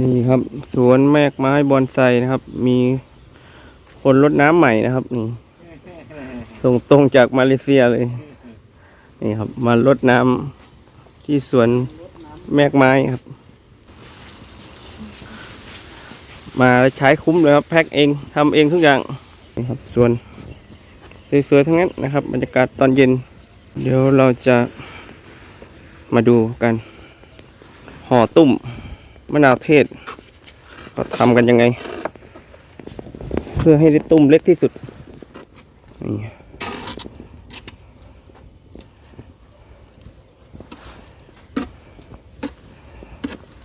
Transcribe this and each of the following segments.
นี่ครับ สวนแมกไม้บอนไซนะครับ มีคนรดน้ำใหม่นะครับนี่ส่งตรงจากมาเลเซียเลย นี่ครับ มารดน้ำที่สวนแมกไม้ครับ มาใช้คุ้มเลยครับ แพ็คเองทำเองทุกอย่างนี่ครับสวนสวยๆทั้งนั้นนะครับบรรยากาศตอนเย็น เดี๋ยวเราจะมาดูกันห่อตุ้ม มะนาวเทศเขาทำกันยังไง เพื่อให้ได้ตุ้มเล็กที่สุดนี่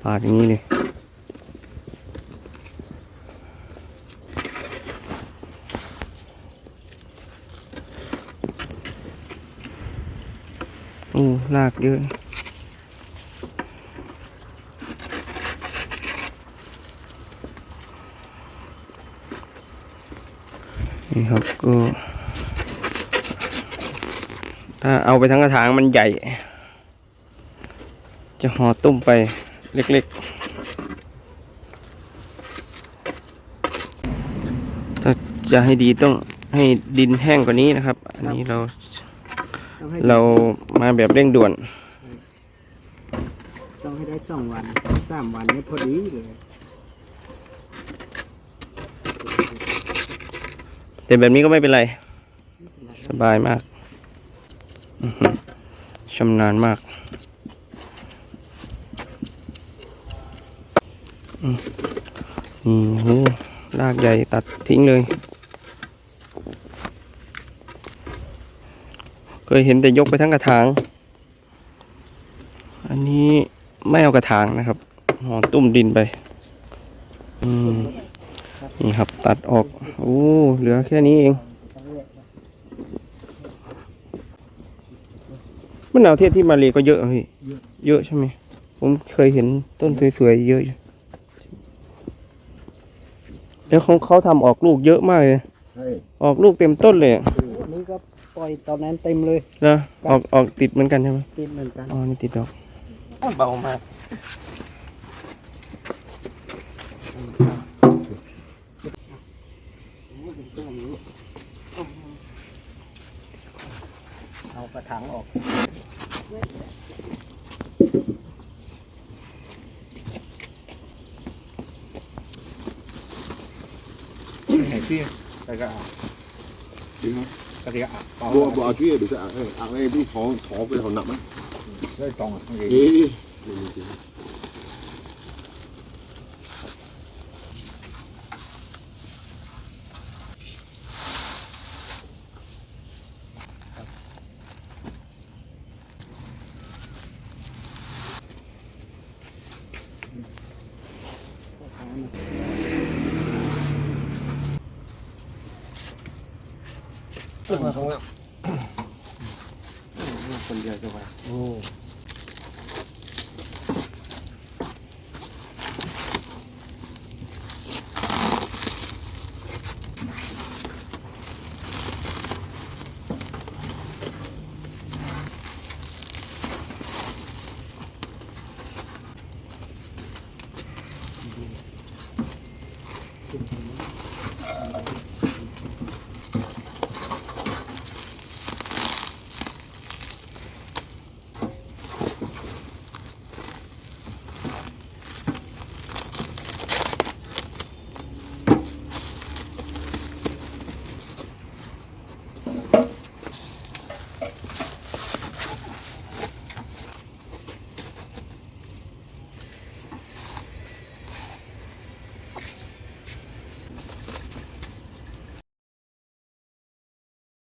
ปาดอย่างนี้เลยโอ้ลากเยอะ นี่ครับก็ ถ้าเอาไปทั้งกระถางมันใหญ่ จะห่อตุ้มไปเล็กๆ ถ้าจะให้ดีต้องให้ดินแห้งกว่านี้นะครับ อันนี้เราเรามาแบบเร่งด่วน ต้องให้ได้สองวันสามวันนี่พอดีเลย แต่แบบนี้ก็ไม่เป็นไร สบายมากชำนาญมากอืมโหรากใหญ่ตัดทิ้งเลย เคยเห็นแต่ยกไปทั้งกระถาง อันนี้ไม่เอากระถางนะครับห่อตุ้มดินไป อืม นี่ครับตัดออก โอ้ เหลือแค่นี้เองมะนาวเทศที่มาเลก็เยอะอะพี่ เยอะใช่ไหม ผมเคยเห็นต้นสวยๆเยอะอยู่แล้วของเขาทำออกลูกเยอะมากเลยใช่ออกลูกเต็มต้นเลยอะอันนี้ก็ปล่อยตอนนั้นเต็มเลยแล้วออกออกติดเหมือนกันใช่ไหมติดเหมือนกัน อ๋อ นี่ติดดอกเบามาก เอากระถางออก ngày kia đại cả Đi hả? cái gì ạ bảo Bộ bộ kia được sao? À đây cũng thỏ thỏ cái thỏ nặng á. đây còn cái gì Đi. Con เดี ยวจะไป Ồ,